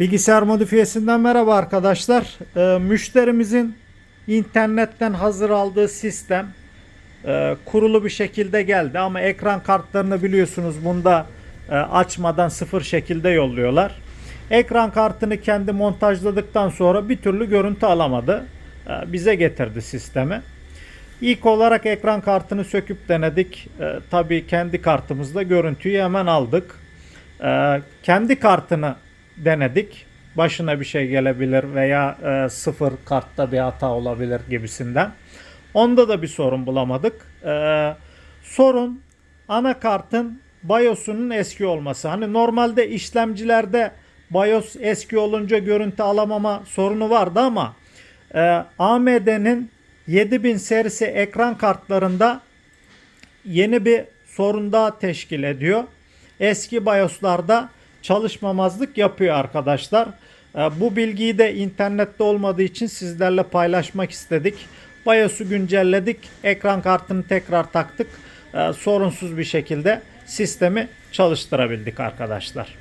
Bilgisayar modifiyesinden merhaba arkadaşlar. Ee, müşterimizin internetten hazır aldığı sistem e, kurulu bir şekilde geldi ama ekran kartlarını biliyorsunuz bunda e, açmadan sıfır şekilde yolluyorlar. Ekran kartını kendi montajladıktan sonra bir türlü görüntü alamadı. E, bize getirdi sistemi. İlk olarak ekran kartını söküp denedik. E, tabii kendi kartımızda görüntüyü hemen aldık. E, kendi kartını denedik. Başına bir şey gelebilir veya e, sıfır kartta bir hata olabilir gibisinden. Onda da bir sorun bulamadık. E, sorun anakartın BIOS'unun eski olması. Hani normalde işlemcilerde BIOS eski olunca görüntü alamama sorunu vardı ama e, AMD'nin 7000 serisi ekran kartlarında yeni bir sorun daha teşkil ediyor. Eski BIOS'larda çalışmamazlık yapıyor arkadaşlar. Ee, Bu bilgiyi de internette olmadığı için sizlerle paylaşmak istedik. BIOS'u güncelledik. Ekran kartını tekrar taktık. Ee, Sorunsuz bir şekilde sistemi çalıştırabildik arkadaşlar.